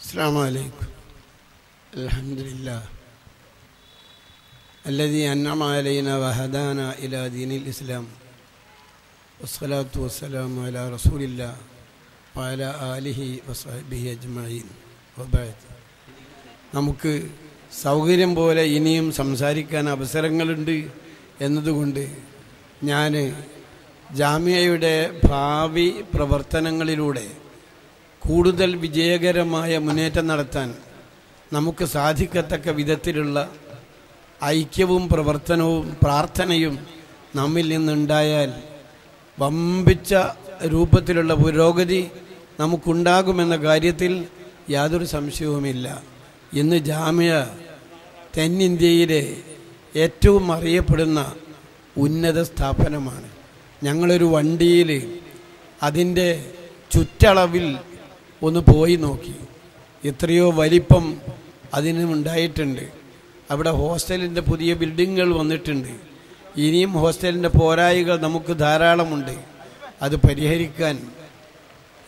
السلام عليكم الحمد لله الذي أنعم علينا وهدانا إلى دين الإسلام والصلاة والسلام على رسول الله وعلى آله وصحبه أجمعين وبعد നമുക്ക് സൗകര്യം പോലെ ഇനിയും സംസാരിക്കാൻ അവസരങ്ങളുണ്ട് എന്നതുകൊണ്ട് ഞാൻ ജാമ്യയുടെ ഭാവി പ്രവർത്തനങ്ങളിലൂടെ കൂടുതൽ വിജയകരമായ മുന്നേറ്റം നടത്താൻ നമുക്ക് സാധിക്കത്തക്ക വിധത്തിലുള്ള ഐക്യവും പ്രവർത്തനവും പ്രാർത്ഥനയും നമ്മിൽ നിന്നുണ്ടായാൽ വമ്പിച്ച രൂപത്തിലുള്ള പുരോഗതി നമുക്കുണ്ടാകുമെന്ന കാര്യത്തിൽ യാതൊരു സംശയവുമില്ല. ഇന്ന് ജാമ്യ തെന്നിന്ത്യയിലെ ഏറ്റവും അറിയപ്പെടുന്ന ഉന്നത സ്ഥാപനമാണ്. ഞങ്ങളൊരു വണ്ടിയിൽ അതിന്റെ ചുറ്റളവിൽ ഒന്ന് പോയി നോക്കി. എത്രയോ വലിപ്പം അതിനും ഉണ്ടായിട്ടുണ്ട്. അവിടെ ഹോസ്റ്റലിന്റെ പുതിയ ബിൽഡിങ്ങുകൾ വന്നിട്ടുണ്ട്. ഇനിയും ഹോസ്റ്റലിന്റെ പോരായികൾ നമുക്ക് ധാരാളമുണ്ട്. അത് പരിഹരിക്കാൻ.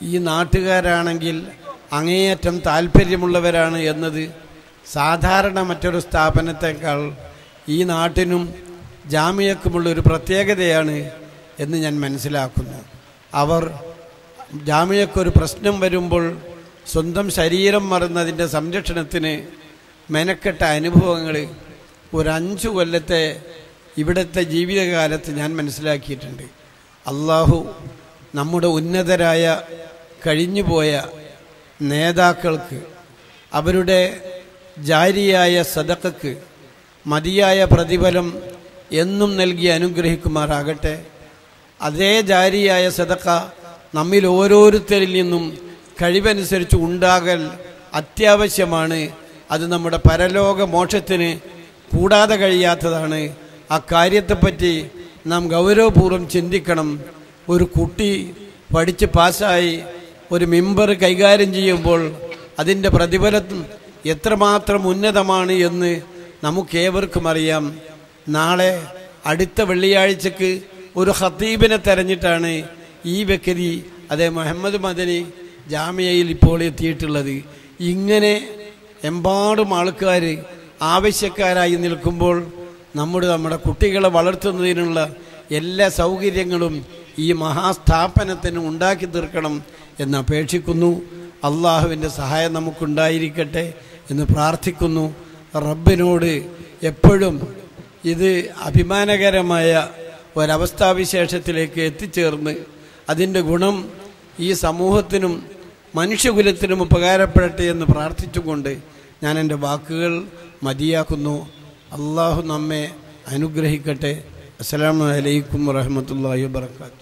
ഈ നാട്ടുകാരാണെങ്കിൽ അങ്ങേയറ്റം താല്പര്യമുള്ളവരാണ് എന്നത് സാധാരണ മറ്റൊരു സ്ഥാപനത്തെക്കാൾ ഈ നാട്ടിനും ജാമ്യക്കുമുള്ള ഒരു പ്രത്യേകതയാണ് എന്ന് ഞാൻ മനസ്സിലാക്കുന്നു. അവർ ജാമ്യക്കൊരു പ്രശ്നം വരുമ്പോൾ സ്വന്തം ശരീരം മറന്നതിന്റെ സംരക്ഷണത്തിന് മെനക്കെട്ട അനുഭവങ്ങൾ ഒരു അഞ്ചു കൊല്ലത്തെ ഇവിടുത്തെ ജീവിതകാലത്ത് ഞാൻ മനസ്സിലാക്കിയിട്ടുണ്ട്. അള്ളാഹു നമ്മുടെ ഉന്നതരായ കഴിഞ്ഞുപോയ നേതാക്കൾക്ക് അവരുടെ ജാരിയായ സദക്കക്ക് മതിയായ പ്രതിഫലം എന്നും നൽകി അനുഗ്രഹിക്കുമാറാകട്ടെ. അതേ ജാരിയായ സദക്ക നമ്മിൽ ഓരോരുത്തരിൽ നിന്നും കഴിവനുസരിച്ച് ഉണ്ടാകൽ അത്യാവശ്യമാണ്. അത് നമ്മുടെ പരലോക മോക്ഷത്തിന് കൂടാതെ കഴിയാത്തതാണ്. ആ കാര്യത്തെപ്പറ്റി നാം ഗൗരവപൂർവം ചിന്തിക്കണം. ഒരു കുട്ടി പഠിച്ച് പാസ്സായി ഒരു മെമ്പർ കൈകാര്യം ചെയ്യുമ്പോൾ അതിന്റെ പ്രതിഫലം എത്രമാത്രം ഉന്നതമാണ് എന്ന് നമുക്കേവർക്കും അറിയാം. നാളെ അടുത്ത വെള്ളിയാഴ്ചക്ക് ഒരു ഹത്തീബിനെ തെരഞ്ഞിട്ടാണ് ഈ ബക്കരി അതേ മുഹമ്മദ് മദനി ജാമ്യയിൽ ഇപ്പോൾ എത്തിയിട്ടുള്ളത്. ഇങ്ങനെ എമ്പാടും ആൾക്കാർ ആവശ്യക്കാരായി നിൽക്കുമ്പോൾ നമ്മുടെ നമ്മുടെ കുട്ടികളെ വളർത്തുന്നതിനുള്ള എല്ലാ സൗകര്യങ്ങളും ഈ മഹാസ്ഥാപനത്തിന് ഉണ്ടാക്കി തീർക്കണം എന്ന് അപേക്ഷിക്കുന്നു. അള്ളാഹുവിന്റെ സഹായം നമുക്കുണ്ടായിരിക്കട്ടെ എന്ന് പ്രാർത്ഥിക്കുന്നു. റബ്ബിനോട് എപ്പോഴും ഇത് അഭിമാനകരമായ ഒരവസ്ഥാവിശേഷത്തിലേക്ക് എത്തിച്ചേർന്ന് അതിന്റെ ഗുണം ഈ സമൂഹത്തിനും മനുഷ്യകുലത്തിനും ഉപകാരപ്പെടട്ടെ എന്ന് പ്രാർത്ഥിച്ചുകൊണ്ട് ഞാൻ എന്റെ വാക്കുകൾ മതിയാക്കുന്നു. അള്ളാഹു നമ്മെ അനുഗ്രഹിക്കട്ടെ. അസ്സാം വലൈക്കും വാഹമത്തല്ലാ വാത്തു